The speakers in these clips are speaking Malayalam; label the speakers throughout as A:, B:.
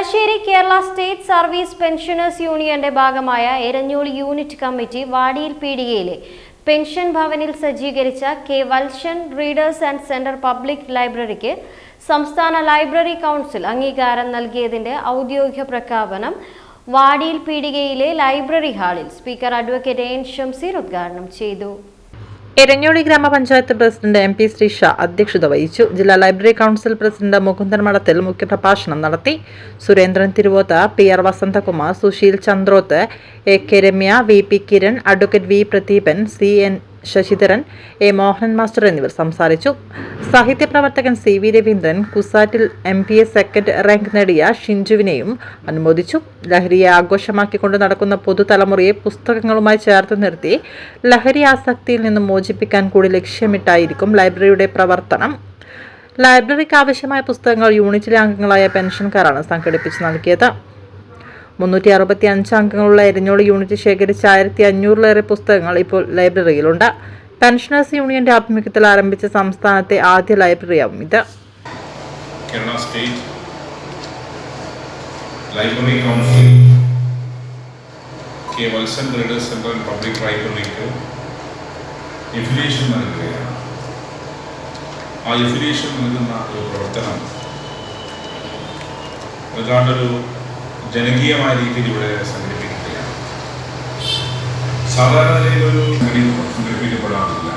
A: Thalassery Kerala state service pensioners യൂണിയന്റെ ഭാഗമായ എരഞ്ഞോളി യൂണിറ്റ് കമ്മിറ്റി വാടിയിൽ പീടികയിലെ പെൻഷൻ ഭവനിൽ സജ്ജീകരിച്ച K Valsan readers and centre public ലൈബ്രറിക്ക് സംസ്ഥാന ലൈബ്രറി കൗൺസിൽ അംഗീകാരം നൽകിയതിന്റെ ഔദ്യോഗിക പ്രഖ്യാപനം വാടിയിൽ പീടികയിലെ ലൈബ്രറി ഹാളിൽ സ്പീക്കർ അഡ്വക്കേറ്റ് എൻ ഷംസീർ ഉദ്ഘാടനം ചെയ്തു.
B: എരഞ്ഞോളി ഗ്രാമപഞ്ചായത്ത് പ്രസിഡന്റ് എം പി ശ്രീഷ അധ്യക്ഷത വഹിച്ചു. ജില്ലാ library council president Mukundan Madathil മുഖ്യപ്രഭാഷണം നടത്തി. Surendran Thiruvoth P R Vasanthakumar Susheel Chandroth A K Ramya V P Kiran advocate V Pradeepan C N Sasidharan A. Mohanan master എന്നിവർ സംസാരിച്ചു. സാഹിത്യ പ്രവർത്തകൻ C. V. Raveendran കുസാറ്റിൽ M. P. A. Second rank നേടിയ ഷിഞ്ചുവിനെയും അനുമോദിച്ചു. ലഹരിയെ ആഘോഷമാക്കിക്കൊണ്ട് നടക്കുന്ന പുതുതലമുറയെ പുസ്തകങ്ങളുമായി ചേർത്ത് നിർത്തി. ലഹരി ആസക്തിയിൽ നിന്നും മോചിപ്പിക്കാൻ കൂടി ലക്ഷ്യമിട്ടായിരിക്കും ലൈബ്രറിയുടെ പ്രവർത്തനം. ലൈബ്രറിക്ക് ആവശ്യമായ പുസ്തകങ്ങൾ യൂണിറ്റിലെ അംഗങ്ങളായ പെൻഷൻകാരാണ് സംഘടിപ്പിച്ച് നൽകിയത്. മുന്നൂറ്റി അറുപത്തി അഞ്ച് അംഗങ്ങളുള്ള എരഞ്ഞോളി യൂണിറ്റ് ശേഖരിച്ച ആയിരത്തി അഞ്ഞൂറിലേറെ പുസ്തകങ്ങൾ ഇപ്പോൾ ലൈബ്രറിയിലുണ്ട്. പെൻഷനേഴ്സ് യൂണിയന്റെ ആഭിമുഖ്യത്തിൽ ആരംഭിച്ച സംസ്ഥാനത്തെ ആദ്യ ലൈബ്രറിയാവും ഇത്.
C: Kerala state library council K Valsan readers central public ലൈബ്രറിക്ക് affiliation നൽകുകയാണ്. ആ എഫിലിയേഷൻ നൽകുന്ന ഒരു പ്രവർത്തനം ഏതാണ്ടൊരു ജനകീയമായ രീതിയിൽ ഇവിടെ സംഘടിപ്പിക്കുകയാണ്. സാധാരണ നിലയിൽ ഒരു സംഘടി- സംഘടിപ്പിക്കപ്പെടാറില്ല.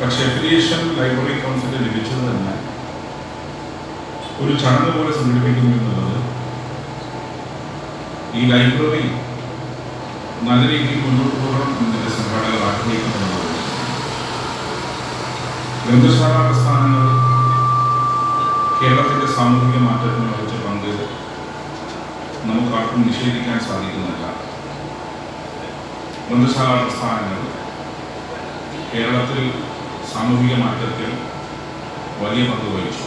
C: പക്ഷെ അഫിലിയേഷൻ ലൈബ്രറി കൗൺസിൽ ലഭിച്ചത് തന്നെ ഒരു ചടങ്ങ് പോലെ സംഘടിപ്പിക്കുന്നു എന്നുള്ളത് ഈ ലൈബ്രറി നല്ല രീതിയിൽ മുന്നോട്ട് പോകണം എന്നതിന്റെ സംഘാടകർ ആഗ്രഹിക്കുന്നുള്ളത് ഗ്രന്ഥശാല പ്രസ്ഥാനങ്ങൾ കേരളത്തിന്റെ സാമൂഹിക മാറ്റത്തിന് വഹിച്ച പങ്ക് നമുക്കാർക്കും നിഷേധിക്കാൻ സാധിക്കുന്നില്ല. ഗ്രന്ഥശാല പ്രസ്ഥാനങ്ങൾ കേരളത്തിൽ സാമൂഹിക മാറ്റത്തിൽ വലിയ പങ്ക് വഹിച്ചു.